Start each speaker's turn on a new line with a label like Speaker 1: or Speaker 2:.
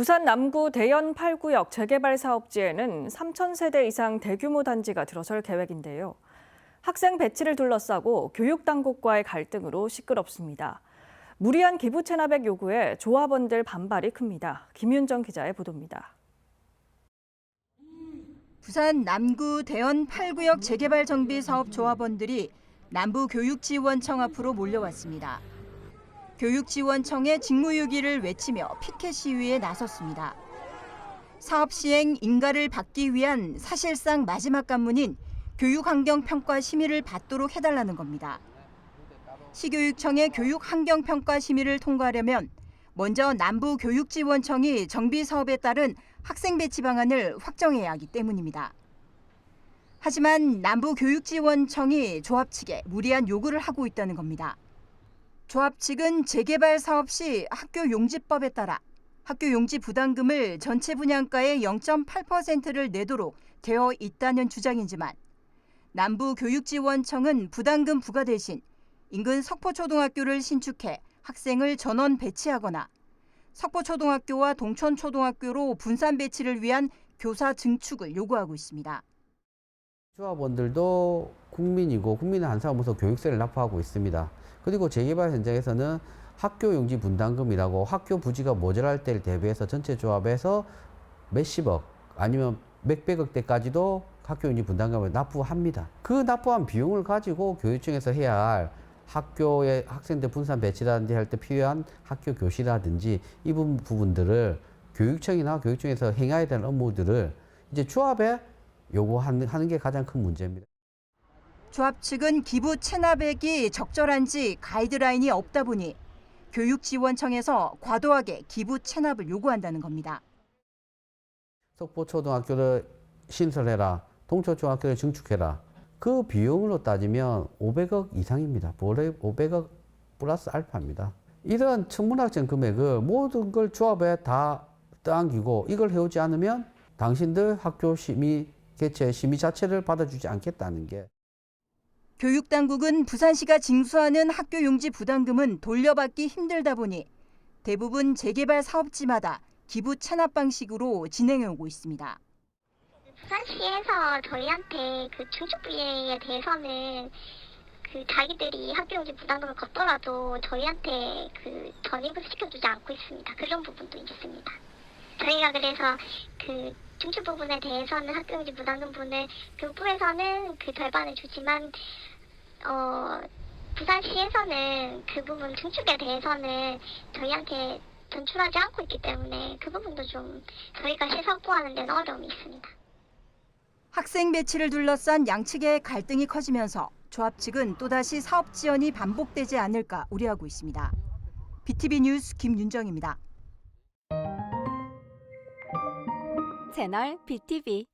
Speaker 1: 부산 남구 대연 8구역 재개발 사업지에는 3천 세대 이상 대규모 단지가 들어설 계획인데요. 학생 배치를 둘러싸고 교육 당국과의 갈등으로 시끄럽습니다. 무리한 기부 체납액 요구에 조합원들 반발이 큽니다. 김윤정 기자의 보도입니다.
Speaker 2: 부산 남구 대연 8구역 재개발 정비 사업 조합원들이 남부 교육지원청 앞으로 몰려왔습니다. 교육지원청의 직무유기를 외치며 피켓 시위에 나섰습니다. 사업 시행 인가를 받기 위한 사실상 마지막 관문인 교육환경평가 심의를 받도록 해달라는 겁니다. 시교육청의 교육환경평가 심의를 통과하려면 먼저 남부교육지원청이 정비 사업에 따른 학생 배치 방안을 확정해야 하기 때문입니다. 하지만 남부교육지원청이 조합 측에 무리한 요구를 하고 있다는 겁니다. 조합 측은 재개발 사업 시 학교 용지법에 따라 학교 용지 부담금을 전체 분양가의 0.8%를 내도록 되어 있다는 주장이지만 남부교육지원청은 부담금 부과 대신 인근 석포초등학교를 신축해 학생을 전원 배치하거나 석포초등학교와 동천초등학교로 분산 배치를 위한 교사 증축을 요구하고 있습니다.
Speaker 3: 조합원들도 국민이고 국민의 한 사람으로서 교육세를 납부하고 있습니다. 그리고 재개발 현장에서는 학교 용지 분담금이라고 학교 부지가 모자랄 때를 대비해서 전체 조합에서 몇십억 아니면 몇백억 대까지도 학교 용지 분담금을 납부합니다. 그 납부한 비용을 가지고 교육청에서 해야 할 학교의 학생들 분산 배치라든지 할 때 필요한 학교 교실이라든지 이 부분- 부분들을 교육청이나 교육청에서 행해야 되는 업무들을 이제 조합에 요구하는 하는 게 가장 큰 문제입니다.
Speaker 2: 조합 측은 기부 체납액이 적절한지 가이드라인이 없다 보니 교육지원청에서 과도하게 기부 체납을 요구한다는 겁니다.
Speaker 3: 석포초등학교를 신설해라, 동초중학교를 증축해라. 그 비용으로 따지면 500억 이상입니다. 500억 플러스 알파입니다. 이런 천문학적 금액을 모든 걸 조합에 다 떠안기고 이걸 해오지 않으면 당신들 학교 심의 개최 심의 자체를 받아주지 않겠다는 게
Speaker 2: 교육당국은 부산시가 징수하는 학교 용지 부담금은 돌려받기 힘들다 보니 대부분 재개발 사업지마다 기부 체납 방식으로 진행해 오고 있습니다.
Speaker 4: 부산시에서 저희한테 그 중축비에 대해서는 그 자기들이 학교용지 부담금을 걷더라도 저희한테 그 전입을 시켜주지 않고 있습니다. 그런 부분도 있습니다. 저희가 그래서 그 중축 부분에 대해서는 학교용지 부담금 분을 교부에서는 그 절반을 주지만 어 부산시에서는 그 부분 중축에 대해서는 저희한테 전출하지 않고 있기 때문에 그 부분도 좀 저희가 시설 확보하는 데는 어려움이 있습니다.
Speaker 2: 학생 배치를 둘러싼 양측의 갈등이 커지면서 조합 측은 또다시 사업 지연이 반복되지 않을까 우려하고 있습니다. BTV 뉴스 김윤정입니다.
Speaker 5: 채널 BTV